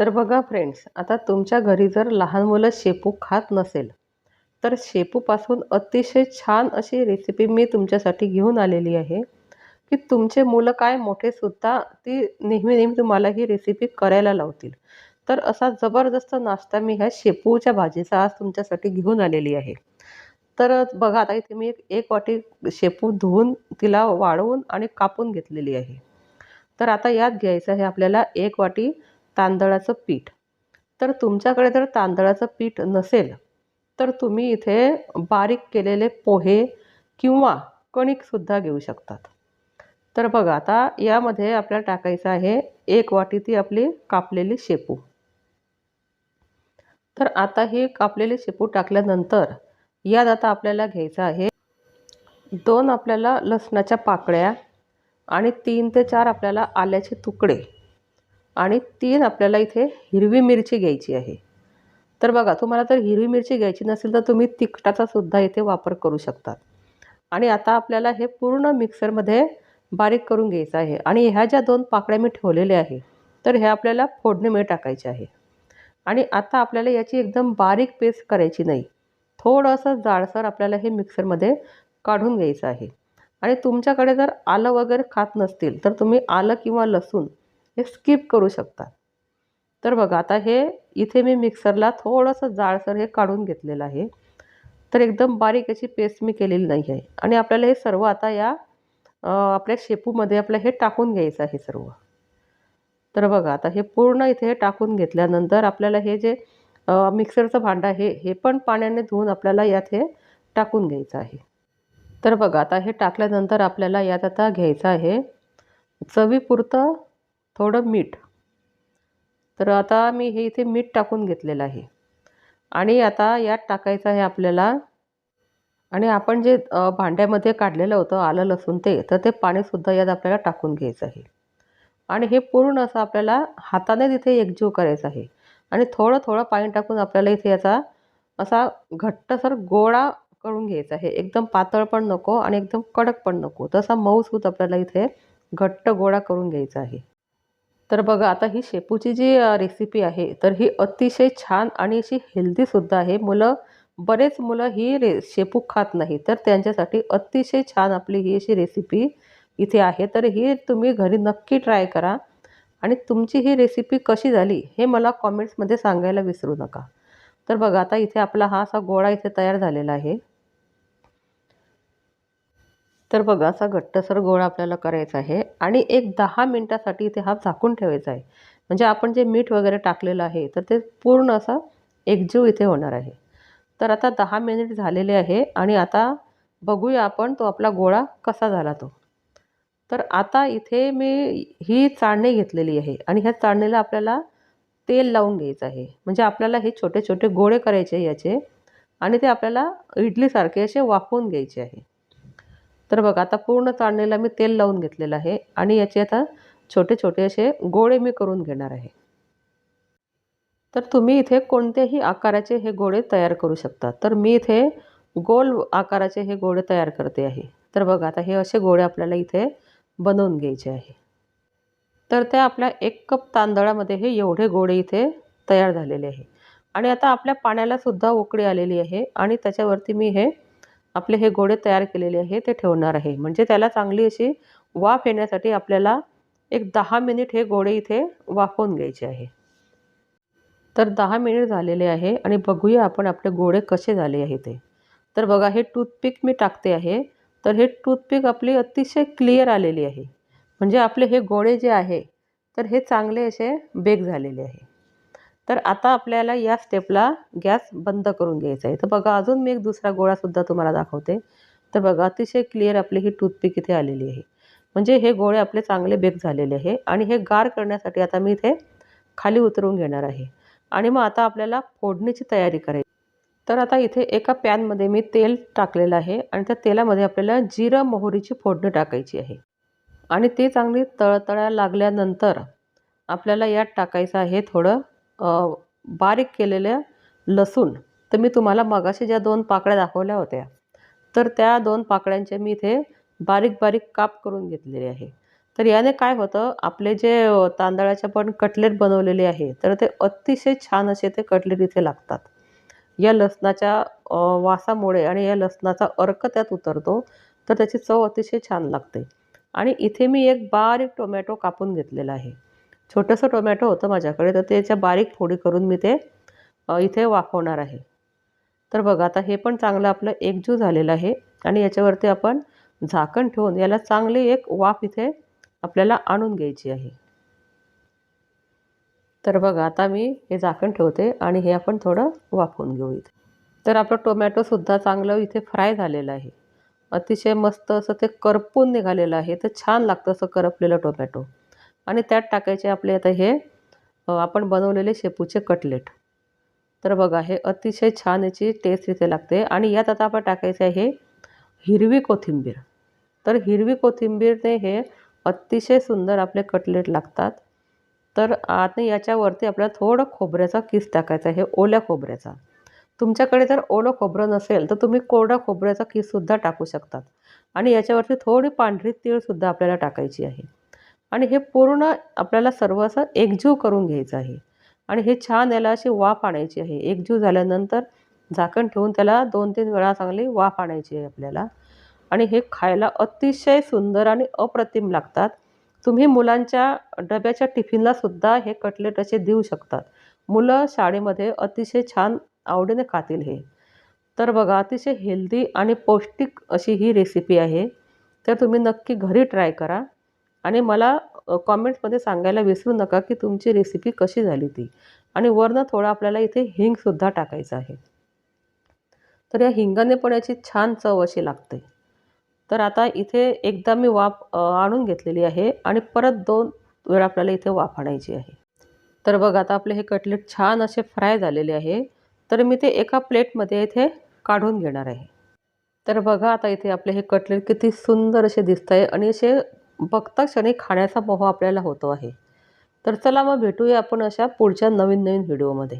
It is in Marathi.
तर बघा फ्रेंड्स आता तुमच्या घरी जर लहान मुलं शेपू खात नसेल तर शेपूपासून अतिशय छान अशी रेसिपी मी तुमच्यासाठी घेऊन आलेली आहे. की तुमचे मुलं काय मोठेसुद्धा ती नेहमी नेहमी तुम्हाला ही रेसिपी करायला लावतील. तर असा जबरदस्त नाश्ता मी ह्या शेपूच्या भाजीचा आज तुमच्यासाठी घेऊन आलेली आहे. तर बघा आता इथे मी एक एक वाटी शेपू धुवून तिला वाळवून आणि कापून घेतलेली आहे. तर आता यात घ्यायचं आहे आपल्याला एक वाटी तांदळाचं पीठ. तर तुमच्याकडे जर तांदळाचं पीठ नसेल तर तुम्ही इथे बारीक केलेले पोहे किंवा कणिकसुद्धा घेऊ शकतात. तर बघा आता यामध्ये आपल्याला टाकायचं आहे एक वाटी ती आपली कापलेली शेपू. तर आता ही कापलेली शेपू टाकल्यानंतर यात आता आपल्याला घ्यायचं आहे दोन आपल्याला लसणाच्या पाकळ्या आणि तीन ते चार आपल्याला आल्याचे तुकडे. आणि तीन आपल्याला इथे हिरवी मिरची घ्यायची आहे. तर बघा तुम्हाला जर हिरवी मिरची घ्यायची नसेल तर तुम्ही तिखटाचा सुद्धा इथे वापर करू शकतात आणि आता आपल्याला हे पूर्ण मिक्सरमध्ये बारीक करून घ्यायचं आहे. आणि ह्या ज्या दोन पाकळ्या मी ठेवलेल्या आहे तर ह्या आपल्याला फोडणीमध्ये टाकायचे आहे. आणि आता आपल्याला याची एकदम बारीक पेस्ट करायची नाही. थोडंसं जाडसर आपल्याला हे मिक्सरमध्ये काढून घ्यायचं आहे. आणि तुमच्याकडे जर आलं वगैरे खात नसतील तर तुम्ही आलं किंवा लसूण हे स्किप करू शकता तर बघा आता हे इथे मी मिक्सरला थोडंसं जाळसर हे काढून घेतलेलं आहे. तर एकदम बारीक याची पेस्ट मी केलेली नाही आहे. आणि आपल्याला हे सर्व आता या आपल्या शेपूमध्ये आपलं हे टाकून घ्यायचं आहे सर्व. तर बघा आता हे पूर्ण इथे हे टाकून घेतल्यानंतर आपल्याला हे जे मिक्सरचं भांडं आहे हे पण पाण्याने धुवून आपल्याला यात हे टाकून घ्यायचं आहे. तर बघा आता हे टाकल्यानंतर आपल्याला यात आता घ्यायचं आहे चवीपुरतं थोडं मीठ. तर आता मी हे इथे मीठ टाकून घेतलेलं आहे. आणि आता यात टाकायचं आहे आपल्याला. आणि आपण जे भांड्यामध्ये काढलेलं होतं आलं लसूण ते तर ते पाणीसुद्धा यात आपल्याला टाकून घ्यायचं आहे. आणि हे पूर्ण असं आपल्याला हाताने तिथे एकजीव करायचं आहे. आणि थोडं थोडं पाणी टाकून आपल्याला इथे याचा असा घट्टसर गोळा करून घ्यायचा आहे. एकदम पातळ पण नको आणि एकदम कडक पण नको. तसा मऊसूत आपल्याला इथे घट्ट गोळा करून घ्यायचा आहे. तर बघा आता ही शेपूची जी रेसिपी आहे तर ही अतिशय छान आणि अशी हेल्दीसुद्धा आहे. मुलं बरेच मुलं ही रे शेपू खात नाही तर त्यांच्यासाठी अतिशय छान आपली ही अशी रेसिपी इथे आहे. तर ही तुम्ही घरी नक्की ट्राय करा. आणि तुमची ही रेसिपी कशी झाली हे मला कॉमेंट्समध्ये सांगायला विसरू नका. तर बघा आता इथे आपला हा असा गोळा इथे तयार झालेला आहे. तर बघा असा घट्टसर गोळा आपल्याला करायचा आहे आणि एक दहा मिनटासाठी इथे हा झाकून ठेवायचा आहे. म्हणजे आपण जे मीठ वगैरे टाकलेलं आहे तर ते पूर्ण असं एकजीव इथे होणार आहे. तर आता दहा मिनिट झालेले आहे आणि आता बघूया आपण तो आपला गोळा कसा झाला तो. तर आता इथे मी ही चाळणी घेतलेली आहे आणि ह्या चाळणीला आपल्याला तेल लावून घ्यायचं आहे. म्हणजे आपल्याला हे छोटे छोटे गोळे करायचे याचे आणि ते आपल्याला इडलीसारखे असे वाफवून घ्यायचे आहे. तर बघा आता पूर्ण चाळणीला मी तेल लावून घेतलेलं आहे आणि याचे आता छोटे छोटे असे गोळे मी करून घेणार आहे. तर तुम्ही इथे कोणत्याही आकाराचे हे गोळे तयार करू शकता. तर मी इथे गोल आकाराचे हे गोळे तयार करते आहे. तर बघा आता हे असे गोळे आपल्याला इथे बनवून घ्यायचे आहे. तर त्या आपल्या एक कप तांदळामध्ये हे एवढे गोळे इथे तयार झालेले आहे. आणि आता आपल्या पाण्यालासुद्धा उकळी आलेली आहे आणि त्याच्यावरती मी हे आपले हे गोळे तयार केलेले आहे ते ठेवणार आहे. म्हणजे त्याला चांगली अशी वाफ येण्यासाठी आपल्याला एक दहा मिनिट हे गोळे इथे वाफवून घ्यायचे आहे. तर दहा मिनिट झालेले आहे आणि बघूया आपण आपले गोळे कसे झाले आहे ते. तर बघा हे टूथपिक मी टाकते आहे. तर हे टूथपिक आपली अतिशय क्लिअर आलेली आहे. म्हणजे आपले हे गोळे जे आहे तर हे चांगले असे बेक झालेले आहे. तर आता आपल्याला या स्टेपला गॅस बंद करून घ्यायचा आहे. तर बघा अजून मी एक दुसरा गोळासुद्धा तुम्हाला दाखवते. तर बघा अतिशय क्लिअर आपली ही टूथपिक इथे आलेली आहे. म्हणजे हे गोळे आपले चांगले बेक झालेले आहे आणि हे गार करण्यासाठी आता मी इथे खाली उतरून घेणार आहे. आणि मग आता आपल्याला फोडणीची तयारी करायची. तर आता इथे एका पॅनमध्ये मी तेल टाकलेलं आहे आणि त्या तेलामध्ये आपल्याला जिरं मोहरीची फोडणी टाकायची आहे. आणि ते चांगली तळतळ्या लागल्यानंतर आपल्याला यात टाकायचं आहे थोडं बारीक केलेल्या लसूण तर मी तुम्हाला मगाशी ज्या दोन पाकळ्या दाखवल्या होत्या तर त्या दोन पाकळ्यांचे मी इथे बारीक बारीक काप करून घेतलेले आहे. तर याने काय होतं आपले जे तांदळाचे पण कटलेट बनवलेले आहे तर ते अतिशय छान असे ते कटलेट इथे लागतात. या लसणाच्या वासामुळे आणि या लसणाचा अर्क त्यात उतरतो तर त्याची चव अतिशय छान लागते. आणि इथे मी एक बारीक टोमॅटो कापून घेतलेला आहे. छोटंसं टोमॅटो होतं माझ्याकडे तर त्याच्या बारीक फोडी करून मी ते इथे वाफवणार आहे. तर बघा आता हे पण चांगलं आपलं एकजू झालेलं आहे आणि याच्यावरती आपण झाकण ठेवून याला चांगली एक वाफ इथे आपल्याला आणून घ्यायची आहे. तर बघा आता मी हे झाकण ठेवते आणि हे आपण थोडं वाफवून घेऊ इथे. तर आपलं टोमॅटोसुद्धा चांगलं इथे फ्राय झालेलं आहे. अतिशय मस्त असं ते करपून निघालेलं आहे. तर छान लागतं असं करपलेलं टोमॅटो. आणि त्यात टाकायचे आपले आता हे आपण बनवलेले शेपूचे कटलेट. तर बघा हे अतिशय छान याची टेस्ट इथे लागते. आणि यात आता आपण टाकायचं आहे हिरवी कोथिंबीर. तर हिरवी कोथिंबीरने हे अतिशय सुंदर आपले कटलेट लागतात. तर आणि याच्यावरती आपल्याला थोडं खोबऱ्याचा किस टाकायचा आहे ओल्या खोबऱ्याचा. तुमच्याकडे जर ओलं खोबरं नसेल तर तुम्ही कोरडा खोबऱ्याचा किससुद्धा टाकू शकतात. आणि याच्यावरती थोडी पांढरी तीळसुद्धा आपल्याला टाकायची आहे. आणि हे पूर्ण आपल्याला सर्व असं एकजीव करून घ्यायचं आहे. आणि हे छान याला अशी वाफ आणायची आहे. एकजीव झाल्यानंतर झाकण ठेवून त्याला दोन तीन वेळा चांगली वाफ आणायची आहे आपल्याला. आणि हे खायला अतिशय सुंदर आणि अप्रतिम लागतात. तुम्ही मुलांच्या डब्याच्या टिफिनला सुद्धा हे कटलेट असे देऊ शकतात. मुलं शाळेमध्ये अतिशय छान आवडीने खातील हे. तर बघा अतिशय हेल्दी आणि पौष्टिक अशी ही रेसिपी आहे. तर तुम्ही नक्की घरी ट्राय करा. आणि मला कॉमेंट्समध्ये सांगायला विसरू नका की तुमची रेसिपी कशी झाली ती आणि वरनं थोडं आपल्याला इथे हिंगसुद्धा टाकायचं आहे. तर या हिंगाने पण याची छान चव अशी लागते. तर आता इथे एकदा मी वाफ आणून घेतलेली आहे आणि परत दोन वेळा आपल्याला इथे वाफ आणायची आहे. तर बघा आता आपले हे कटलेट छान असे फ्राय झालेले आहे. तर मी ते एका प्लेटमध्ये इथे काढून घेणार आहे. तर बघा आता इथे आपले हे कटलेट किती सुंदर असे दिसत आहे आणि असे बघता क्षणी खाण्याचा मोह आपल्याला होतो आहे. तर चला मग भेटूया आपण अशा पुढच्या नवीन नवीन व्हिडिओमध्ये.